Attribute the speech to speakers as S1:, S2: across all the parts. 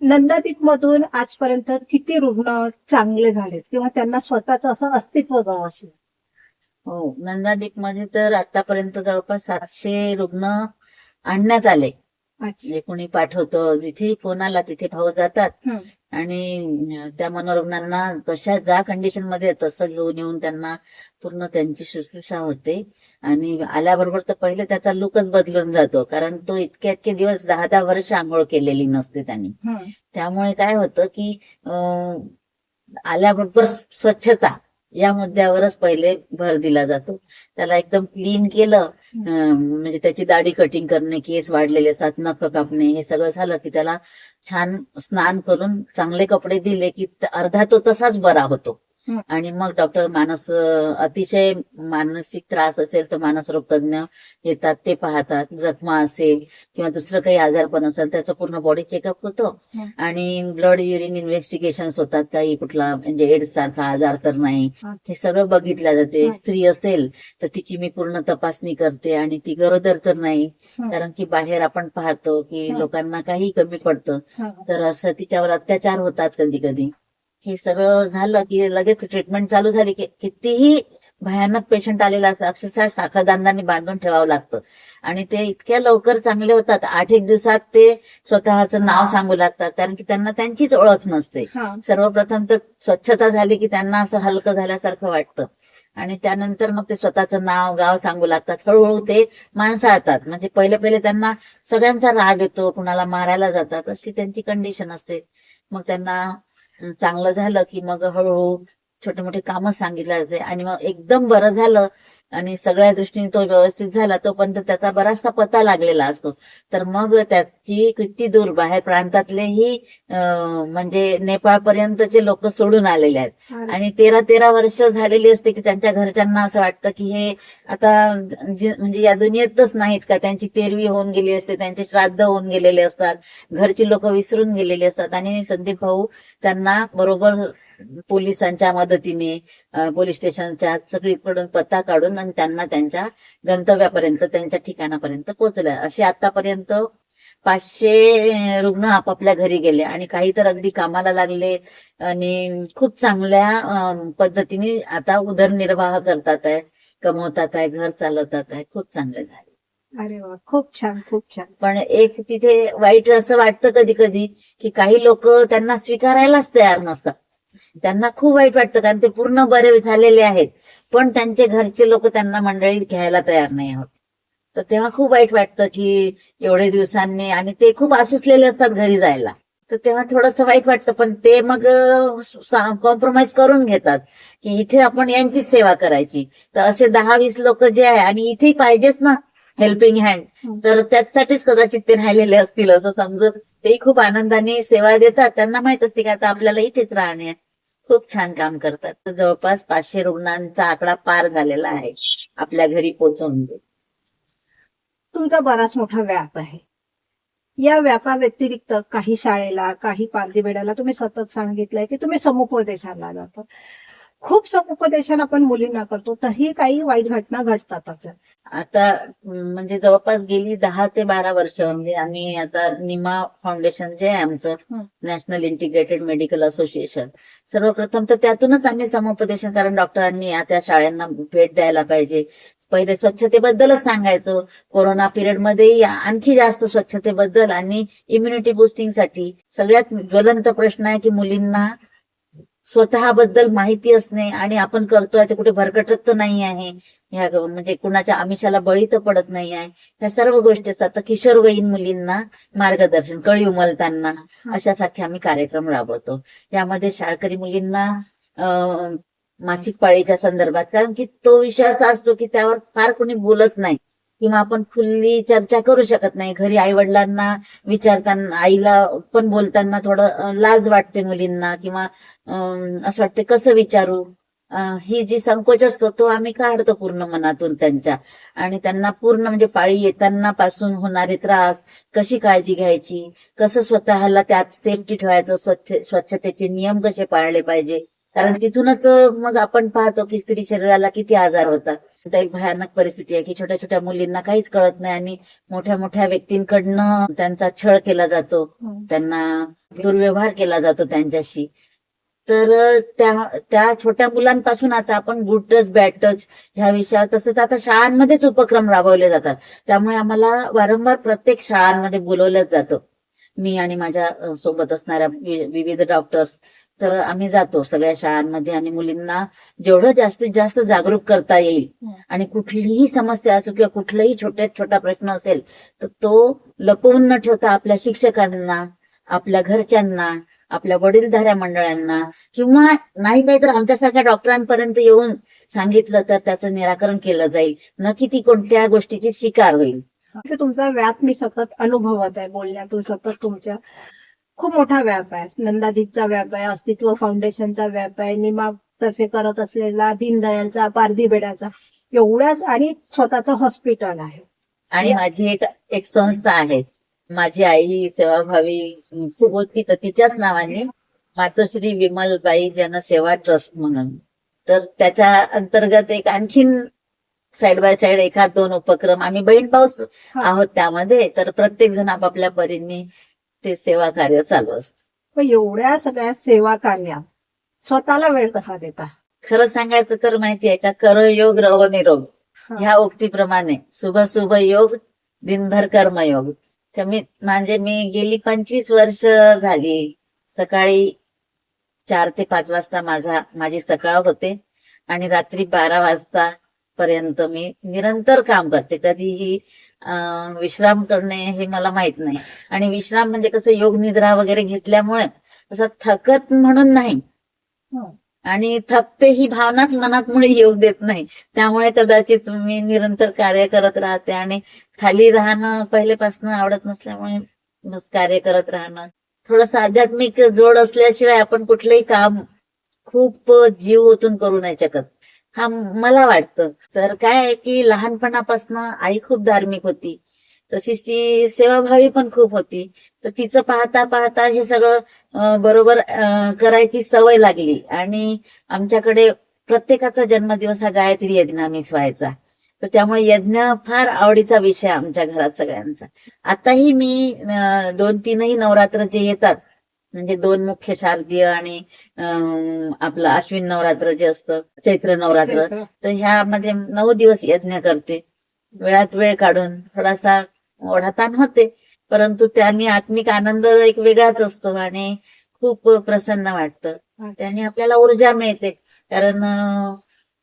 S1: नंदादीप मधून आजपर्यंत किती रुग्ण चांगले झालेत? किंवा त्यांना स्वतःच असं अस्तित्व गवसलं?
S2: हो नंदादीपमध्ये तर आतापर्यंत जवळपास सातशे रुग्ण आणण्यात आले. जे कोणी पाठवतो जिथे फोन आला तिथे भाऊ जातात. आणि त्या मनोरुग्णांना कशा ज्या कंडिशनमध्ये तसं घेऊन येऊन त्यांना पूर्ण त्यांची शुश्रूषा होते. आणि आल्याबरोबर तर पहिले त्याचा लुकच बदलून जातो. कारण तो इतके इतके दिवस दहा दहा वर्ष आंघोळ केलेली नसते त्यांनी. त्यामुळे काय होतं की आल्याबरोबर स्वच्छता या मुद्द्यावरच पहिले भर दिला जातो. त्याला एकदम क्लीन केलं. म्हणजे त्याची दाढी कटिंग करणे केस वाढलेले असतात नख कापणे हे सगळं झालं की त्याला छान स्नान करून चांगले कपडे दिले की अर्धा तो तसाच बरा होतो. आणि मग डॉक्टर मानस अतिशय मानसिक त्रास असेल तर मानसरोग तज्ञ येतात ते पाहतात जखमा असेल किंवा दुसरं काही आजारपण असेल त्याचं पूर्ण बॉडी चेकअप होतं. आणि ब्लड युरिन इन्व्हेस्टिगेशन होतात काही कुठला म्हणजे एड्स सारखा आजार तर नाही. हे सगळं बघितलं जाते. स्त्री असेल तर तिची मी पूर्ण तपासणी करते आणि ती गरोदर तर नाही. कारण की बाहेर आपण पाहतो की. लोकांना काही कमी पडतं. तर असं तिच्यावर अत्याचार होतात कधी कधी हे सगळं झालं की लगेच ट्रीटमेंट चालू झाली की कितीही भयानक पेशंट आलेला असं अक्षरशः साखळदांडाने बांधून ठेवावं लागतं. आणि ते इतक्या लवकर चांगले होतात. आठ एक दिवसात ते स्वतःचं नाव सांगू लागतात. कारण की त्यांना त्यांचीच ओळख नसते. सर्वप्रथम तर स्वच्छता झाली की त्यांना असं हलकं झाल्यासारखं वाटतं. आणि त्यानंतर मग ते स्वतःचं नाव गाव सांगू लागतात. हळूहळू ते माणसाळतात. म्हणजे पहिले पहिले त्यांना सगळ्यांचा राग येतो कुणाला मारायला जातात. अशी त्यांची कंडिशन असते. मग त्यांना चांगलं झालं की मग हळूहळू छोटे मोठे कामं सांगितले जाते आणि मग एकदम बरं झालं आणि सगळ्या दृष्टीने तो व्यवस्थित झाला तोपर्यंत त्याचा बराचसा पता लागलेला असतो. तर मग त्याची किती दूर बाहेर प्रांतातलेही म्हणजे नेपाळ पर्यंतचे लोक सोडून आलेले आहेत. आणि तेरा तेरा वर्ष झालेली असते की त्यांच्या घरच्यांना असं वाटतं की हे आता म्हणजे या दुनियेतच नाहीत का? त्यांची तेरवी होऊन गेली असते त्यांचे श्राद्ध होऊन गेलेले असतात घरची लोक विसरून गेलेली असतात. आणि संदीप भाऊ त्यांना बरोबर पोलिसांच्या मदतीने पोलीस स्टेशनच्या सगळीकडून पत्ता काढून आणि त्यांना त्यांच्या गंतव्यापर्यंत त्यांच्या ठिकाणापर्यंत पोहोचल्या. असे आतापर्यंत पाचशे रुग्ण आपापल्या घरी गेले आणि काही तर अगदी कामाला लागले आणि खूप चांगल्या पद्धतीने आता उदरनिर्वाह करतात आहे कमवतात आहे घर चालवतात आहे. खूप चांगले झाले.
S1: अरे वा खूप छान खूप छान.
S2: पण एक तिथे वाईट असं वाटतं कधी कधी की काही लोक त्यांना स्वीकारायलाच तयार नसतात. त्यांना खूप वाईट वाटतं कारण ते पूर्ण बरे झालेले आहेत. पण त्यांचे घरचे लोक त्यांना मंडळीत घ्यायला तयार नाही होत तर तेव्हा खूप वाईट वाटतं की एवढे दिवसांनी आणि ते खूप आसुसलेले असतात घरी जायला. तर तेव्हा थोडंसं वाईट वाटतं पण ते मग कॉम्प्रोमाइज करून घेतात की इथे आपण यांचीच सेवा करायची. तर असे दहा वीस लोक जे आहे आणि इथे पाहिजेच ना हेल्पिंग हँड तर त्याचसाठीच कदाचित ते राहिलेले असतील असं समजून तेही खूप आनंदाने सेवा देतात. त्यांना माहीत असते की आता आपल्याला इथेच राहणे आहे. खूप छान काम करतात. जवळपास पाचशे रुग्णांचा आकडा पार झालेला आहे आपल्या घरी पोहोचवून
S1: तुमचा बराच मोठा व्याप आहे. या व्यापाव्यतिरिक्त काही शाळेला काही पालखी तुम्ही सतत सांगितलंय की तुम्ही समुपदेशाला जातात खूप समुपदेशन आपण मुलींना करतो तरी काही वाईट घटना घडतातच
S2: आता. म्हणजे जवळपास गेली दहा ते बारा वर्ष म्हणजे आम्ही आता निमा फाउंडेशन जे आहे आमचं. नॅशनल इंटिग्रेटेड मेडिकल असोसिएशन सर्वप्रथम तर त्यातूनच आम्ही समुपदेशन कारण डॉक्टरांनी त्या शाळांना भेट द्यायला पाहिजे. पहिले स्वच्छतेबद्दलच सांगायचो. कोरोना पिरियडमध्ये आणखी जास्त स्वच्छतेबद्दल आणि इम्युनिटी बुस्टिंगसाठी सगळ्यात ज्वलंत प्रश्न आहे की मुलींना स्वतःबद्दल माहिती असणे आणि आपण करतोय ते कुठे भरकटत तर नाही आहे. ह्या म्हणजे कुणाच्या आमिषाला बळी तर पडत नाही आहे. ह्या सर्व गोष्टी असतात. तर किशोरवयीन मुलींना मार्गदर्शन कळी उमलताना अशासाठी आम्ही कार्यक्रम राबवतो. यामध्ये शाळकरी मुलींना मासिक पाळीच्या संदर्भात कारण की तो विषय असा असतो की त्यावर फार कोणी बोलत नाही. किंवा आपण खुल्ली चर्चा करू शकत नाही. घरी आई वडिलांना विचारताना आईला पण बोलताना थोडं लाज वाटते मुलींना किंवा अं, असं वाटते कसं विचारू? ही जी संकोच असतो तो आम्ही काढतो पूर्ण मनातून त्यांच्या. आणि त्यांना पूर्ण म्हणजे पाळी येताना पासून होणारे त्रास कशी काळजी घ्यायची? कसं स्वतःला त्यात सेफ्टी ठेवायचं? स्वच्छ स्वच्छतेचे नियम कसे पाळले पाहिजे? कारण तिथूनच मग आपण पाहतो की स्त्री शरीराला किती आजार होतात. एक भयानक परिस्थिती आहे की छोट्या छोट्या मुलींना काहीच कळत नाही आणि मोठ्या मोठ्या व्यक्तींकडनं त्यांचा छळ केला जातो. त्यांना दुर्व्यवहार केला जातो त्यांच्याशी. तर त्या त्या छोट्या मुलांपासून आता आपण गुड टच बॅड टच ह्या विषयावर तसंच आता शाळांमध्येच उपक्रम राबवले जातात. त्यामुळे आम्हाला वारंवार प्रत्येक शाळांमध्ये बोलवलंच जातं. मी आणि माझ्या सोबत असणाऱ्या विविध डॉक्टर्स तर आम्ही जातो सगळ्या शाळांमध्ये आणि मुलींना जेवढं जास्तीत जास्त जागरूक करता येईल. आणि कुठलीही समस्या असो किंवा कुठलाही छोट्यात छोटा प्रश्न असेल तर तो लपवून न ठेवता आपल्या शिक्षकांना आपल्या घरच्यांना आपल्या वडीलधाऱ्या मंडळांना किंवा नाही काही तर आमच्यासारख्या डॉक्टरांपर्यंत येऊन सांगितलं तर त्याचं निराकरण केलं जाईल. न की ती कोणत्या गोष्टीची शिकार होईल.
S1: तुमचा व्याप मी सतत अनुभवत आहे बोलण्यातून सतत तुमच्या खूप मोठा व्याप आहे. नंदादीपचा व्याप आहे अस्तित्व फाउंडेशनचा व्याप आहे निमा तर्फे करत असलेला दीनदयालचा पारधी बेडाचा एवढ्याच आणि स्वतःचं हॉस्पिटल आहे.
S2: आणि माझी एक एक संस्था आहे. माझी आई सेवाभावी खूप होती तर तिच्याच नावाने मातोश्री विमलबाई जनसेवा ट्रस्ट म्हणून. तर त्याच्या अंतर्गत एक आणखीन साइड बाय साइड एखाद दोन उपक्रम. आम्ही बहीण भाऊच आहोत त्यामध्ये. तर प्रत्येक जण आपापल्या परीने ते सेवा कार्य चालू असतं.
S1: एवढ्या सगळ्या सेवा कार्यात स्वतःला वेळ कसा देता?
S2: खरं सांगायचं तर माहितीये का करो योग रहो निरोग. ह्या उक्तीप्रमाणे शुभ शुभ योग दिनभर कर्मयोग. कमीत म्हणजे मी गेली पंचवीस वर्ष झाली. सकाळी चार ते पाच वाजता माझा माझी सकाळ होते आणि रात्री बारा वाजता पर्यंत मी निरंतर काम करते. कधीही विश्राम करणे हे मला माहीत नाही. आणि विश्राम म्हणजे कसं योग निद्रा वगैरे घेतल्यामुळे तसं थकत म्हणून नाही.
S1: हं.
S2: आणि थकते ही भावनाच मनात मुळे येऊ देत नाही. त्यामुळे कदाचित मी निरंतर कार्य करत राहते आणि खाली राहणं पहिलेपासून आवडत नसल्यामुळे बस कार्य करत राहणं. थोडस आध्यात्मिक जोड असल्याशिवाय आपण कुठलंही काम खूप जीव ओतून करू नाही शकत. हा मला वाटतं. तर काय आहे की लहानपणापासून आई खूप धार्मिक होती. तशीच ती सेवाभावी पण खूप होती. तर तिचं पाहता पाहता हे सगळं बरोबर करायची सवय लागली. आणि आमच्याकडे प्रत्येकाचा जन्मदिवस हा गायत्री यज्ञानेच व्हायचा. तर त्यामुळे यज्ञ फार आवडीचा विषय आमच्या घरात सगळ्यांचा. आताही मी दोन तीनही नवरात्र जे येतात म्हणजे दोन मुख्य शारदीय आणि आपलं अश्विन नवरात्र जे असतं चैत्र नवरात्र तर ह्यामध्ये नऊ दिवस यज्ञ करते. वेळात वेळ काढून थोडासा ओढाताण होते परंतु त्यांनी आत्मिक आनंद एक वेगळाच असतो आणि खूप प्रसन्न वाटतं. त्याने आपल्याला ऊर्जा मिळते कारण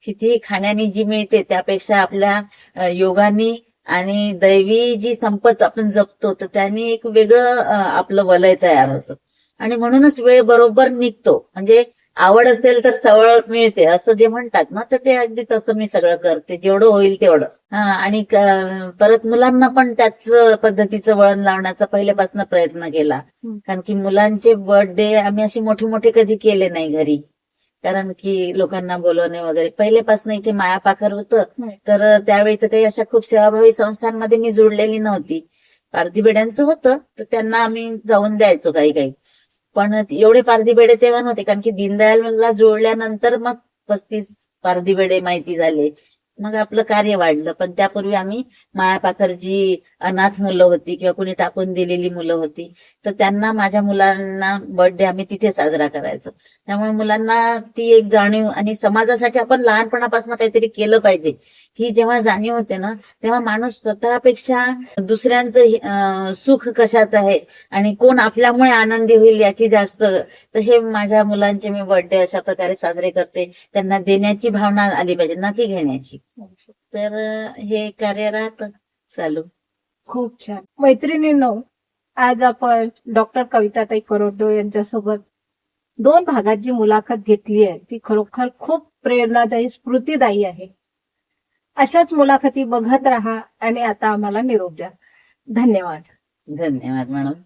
S2: कितीही खाण्याने जी मिळते त्यापेक्षा आपल्या योगाने आणि दैवी जी संपत आपण जपतो तर त्याने एक वेगळं आपलं वलय तयार होतं. आणि म्हणूनच वेळ बरोबर निघतो. म्हणजे आवड असेल तर सवळ मिळते असं जे म्हणतात ना तर ते अगदी तसं मी सगळं करते. जेवढं होईल तेवढं. हा आणि परत मुलांना पण त्याच पद्धतीचं वळण लावण्याचा पहिल्यापासून प्रयत्न केला. कारण की मुलांचे बर्थडे आम्ही असे मोठे मोठे कधी केले नाही घरी. कारण की लोकांना बोलवणे वगैरे. पहिल्यापासून इथे मायापाखर होतं.
S1: हम्म.
S2: तर त्यावेळी तर काही अशा खूप सेवाभावी संस्थांमध्ये मी जोडलेली नव्हती. पारधी बेड्यांचं होतं तर त्यांना आम्ही जाऊन द्यायचो काही काही पण एवढे पारधी बेडे तेव्हा नव्हते कारण की दीनदयालला जोडल्यानंतर मग पस्तीस पारधी बेडे माहिती झाले. मग आपलं कार्य वाढलं. पण त्यापूर्वी आम्ही मायापाखर जी अनाथ मुलं होती किंवा कुणी टाकून दिलेली मुलं होती तर त्यांना माझ्या मुलांना बर्थडे आम्ही तिथे साजरा करायचो. त्यामुळे मुलांना ती एक जाणीव आणि समाजासाठी आपण लहानपणापासून काहीतरी केलं पाहिजे. ही जेव्हा जाणीव होते ना तेव्हा माणूस स्वतःपेक्षा दुसऱ्यांचं सुख कशात आहे आणि कोण आपल्यामुळे आनंदी होईल याची जास्त तर हे माझ्या मुलांचे मी बर्थडे अशा प्रकारे साजरे करते. त्यांना देण्याची भावना आली पाहिजे ना की घेण्याची. तर हे कार्य राहतं चालू.
S1: खूप छान. मैत्रिणींनो आज आपण डॉक्टर कविताताई करोडो यांच्यासोबत दोन भागात जी मुलाखत घेतली आहे ती खरोखर खूप प्रेरणादायी स्फूर्तीदायी आहे. अशाच मुलाखती बघत राहा आणि आता आम्हाला निरोप द्या. धन्यवाद.
S2: धन्यवाद मॅडम.